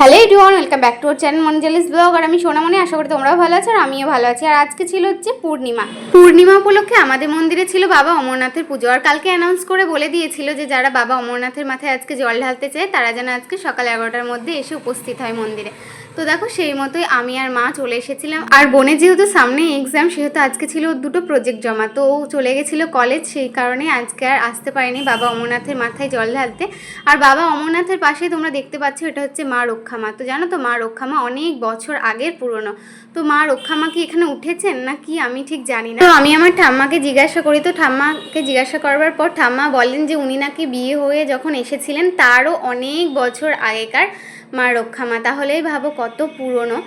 Hello everyone welcome back to channel মঞ্জালিস blog আর আমি সোনামণি, আশা করি তোমরাও ভালো আছো আর আমিও ভালো আছি। আর আজকে ছিল হচ্ছে পূর্ণিমা। পূর্ণিমা উপলক্ষে আমাদের মন্দিরে ছিল বাবা অমরনাথের পুজো। আর কালকে অ্যানাউন্স করে বলে দিয়েছিল যে যারা বাবা অমরনাথের মাথায় আজকে জল ঢালতে চায়, তারা যেন আজকে সকাল এগারোটার মধ্যে এসে উপস্থিত হয় মন্দিরে। তো দেখো, সেই মতোই আমি আর মা চলে এসেছিলাম। আর বোনে যেহেতু সামনে এক্সাম সেহেতু আজকে ছিল দুটো প্রজেক্ট জমা। তো ও চলে গেছিল কলেজ সেই কারণে আজকে আর আসতে পারেনি বাবা অমরনাথের মাথায় জল ঢালতে। আর বাবা অমরনাথের পাশে তোমরা দেখতে পাচ্ছ, এটা হচ্ছে মা রক্ষামা। তো জানো তো, মা রক্ষামা অনেক বছর আগের পুরনো। তো মা রক্ষামা কি এখানে উঠেছেন না কি আমি ঠিক জানি না। তো আমি আমার ঠাম্মাকে জিজ্ঞাসা করি, তো ঠাম্মাকে জিজ্ঞাসা করবার পর ঠাম্মা বলেন যে উনি নাকি বিয়ে হয়ে যখন এসেছিলেন, তারও অনেক বছর আগেকার। মা রক্ষামা তাহলেই ভাবো কত পুরনো।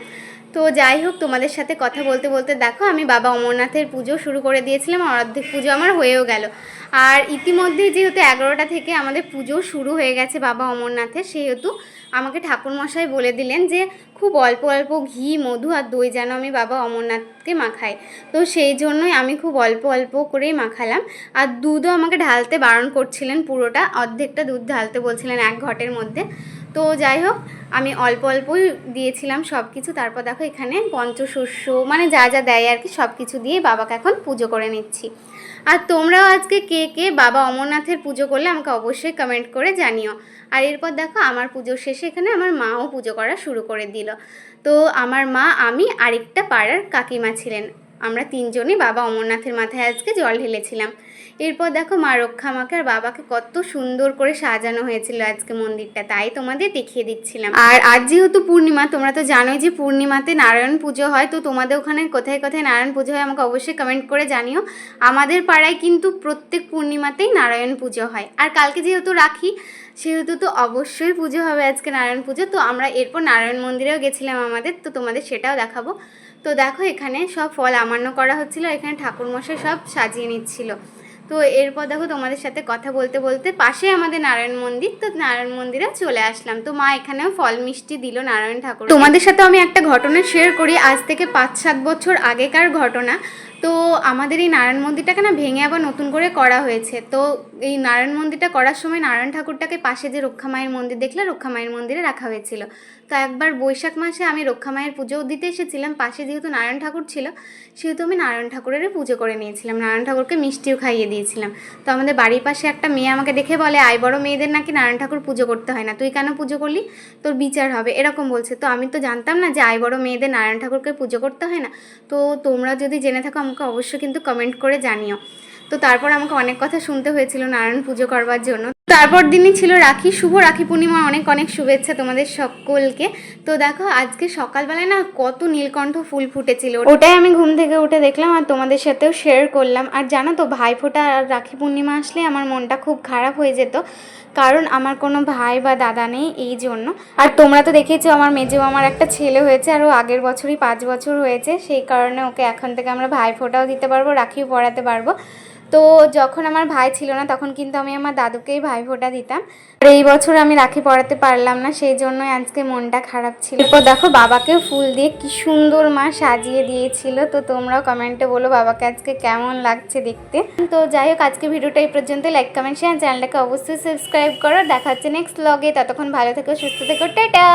তো যাই হোক, তোমাদের সাথে কথা বলতে বলতে দেখো, আমি বাবা অমরনাথের পুজো শুরু করে দিয়েছিলাম, আর অর্ধেক পুজো আমার হয়েও গেল। আর ইতিমধ্যে যেহেতু এগারোটা থেকে আমাদের পুজো শুরু হয়ে গেছে বাবা অমরনাথের, সেহেতু আমাকে ঠাকুরমশাই বলে দিলেন যে, খুব অল্প অল্প ঘি, মধু আর দই যেন আমি বাবা অমরনাথকে মাখাই। তো সেই জন্যই আমি খুব অল্প অল্প করেই মাখালাম। আর দুধও আমাকে ঢালতে বারণ করছিলেন পুরোটা, অর্ধেকটা দুধ ঢালতে বলছিলেন এক ঘটের মধ্যে। তো যাই হোক, আমি অল্প অল্পই দিয়েছিলাম সব কিছু তারপর দেখো এখানে পঞ্চশস্য মানে যা যা দেয় আর কি সব কিছু দিয়ে বাবাকে এখন পুজো করে নিচ্ছি। আর তোমরাও আজকে কে কে বাবা অমরনাথের পুজো করলে আমাকে অবশ্যই কমেন্ট করে জানিও। আর এরপর দেখো আমার পুজো শেষে এখানে আমার মাও পুজো করা শুরু করে দিল। তো আমার মা, আমি আরেকটা পাড়ার কাকিমা ছিলেন। আমরা তিনজনই বাবা অমরনাথের মাথায় আজকে জল ঢেলেছিলাম। এরপর দেখো মা রক্ষামাকে আর বাবাকে কত সুন্দর করে সাজানো হয়েছিল আজকে মন্দিরটা, তাই তোমাদের দেখিয়ে দিচ্ছিলাম। আর আজ যেহেতু পূর্ণিমা, তোমরা তো জানোই যে পূর্ণিমাতে নারায়ণ পুজো হয়, তো তোমাদের ওখানে কোথায় কোথায় নারায়ণ পুজো হয় আমাকে অবশ্যই কমেন্ট করে জানিও। আমাদের পাড়ায় কিন্তু প্রত্যেক পূর্ণিমাতেই নারায়ণ পুজো হয়। আর কালকে যেহেতু রাখি, সেহেতু তো অবশ্যই পুজো হবে আজকে নারায়ণ পুজো। তো আমরা এরপর নারায়ণ মন্দিরেও গেছিলাম আমাদের, তো তোমাদের সেটাও দেখাবো। তো দেখো এখানে সব ফল আমান্য করা হচ্ছিল, এখানে ঠাকুরমশাই সব সাজিয়ে নিচ্ছিল। তো এরপর দেখো তোমাদের সাথে কথা বলতে বলতে পাশে আমাদের নারায়ণ মন্দির, তো নারায়ণ মন্দিরে চলে আসলাম। তো মা এখানেও ফল মিষ্টি দিল নারায়ণ ঠাকুর তোমাদের সাথে আমি একটা ঘটনা শেয়ার করি। আজ থেকে পাঁচ সাত বছর আগেকার ঘটনা। তো আমাদের এই নারায়ণ মন্দিরটাকে না ভেঙে আবার নতুন করে করা হয়েছে। তো এই নারায়ণ মন্দিরটা করার সময় নারায়ণ ঠাকুরটাকে পাশে যে রক্ষামায়ের মন্দির দেখলে রক্ষামায়ের মন্দিরে রাখা হয়েছিল। তো একবার বৈশাখ মাসে আমি রক্ষামায়ের পুজো দিতে এসেছিলাম, পাশে যেহেতু নারায়ণ ঠাকুর ছিল, সেহেতু আমি নারায়ণ ঠাকুরের পুজো করে নিয়েছিলাম। নারায়ণ ঠাকুরকে মিষ্টিও খাইয়ে দিয়েছিলাম। তো আমাদের বাড়ির পাশে একটা মেয়ে আমাকে দেখে বলে আই বড় মেয়েদের নাকি নারায়ণ ঠাকুর পুজো করতে হয় না। তুই কেন পুজো করলি? তোর বিচার হবে। এরকম বলছে। তো আমি তো জানতাম না যে আই বড় মেয়েদের নারায়ণ ঠাকুরকে পুজো করতে হয় না। তো তোমরা যদি জেনে থাকো আমাকে অবশ্যই কিন্তু কমেন্ট করে জানিও। তো তারপর আমাকে অনেক কথা শুনতে হয়েছিল নারায়ণ পুজো করবার জন্য। তারপর দিনই ছিল রাখি। শুভ রাখি পূর্ণিমা অনেক অনেক শুভেচ্ছা তোমাদের সকলকে। তো দেখো, আজকে সকালবেলায় না কত নীলকণ্ঠ ফুল ফুটেছিল। ওটাই আমি ঘুম থেকে উঠে দেখলাম আর তোমাদের সাথেও শেয়ার করলাম। আর জানো তো, ভাইফোঁটা আর রাখি পূর্ণিমা আসলে আমার মনটা খুব খারাপ হয়ে যেত। কারণ আমার কোনো ভাই বা দাদা নেই এই জন্য। আর তোমরা তো দেখেছ, আমার মেজো আমার একটা ছেলে হয়েছে আর ও আগের বছরই পাঁচ বছর হয়েছে। সেই কারণে ওকে এখন থেকে আমরা ভাই ফোঁটাও দিতে পারব, রাখিও পরাতে পারব। তো যখন আমার ভাই ছিল না, তখন কিন্তু আমি আমার দাদুকেই ভাই ফোঁটা দিতাম। আর এই বছর আমি রাখি পরাতে পারলাম না, সেই জন্যই আজকে মনটা খারাপ ছিল। এরপর দেখো বাবাকেও ফুল দিয়ে কি সুন্দর মা সাজিয়ে দিয়েছিল। তো তোমরাও কমেন্টে বলো বাবাকে আজকে কেমন লাগছে দেখতে। তো যাই হোক, আজকে ভিডিওটা এই পর্যন্ত। লাইক কমেন্ট শেয়ার চ্যানেলটাকে অবশ্যই সাবস্ক্রাইব করো। দেখা হচ্ছে নেক্সট ব্লগে ততক্ষণ ভালো থেকো, সুস্থ থেকো। টাটা!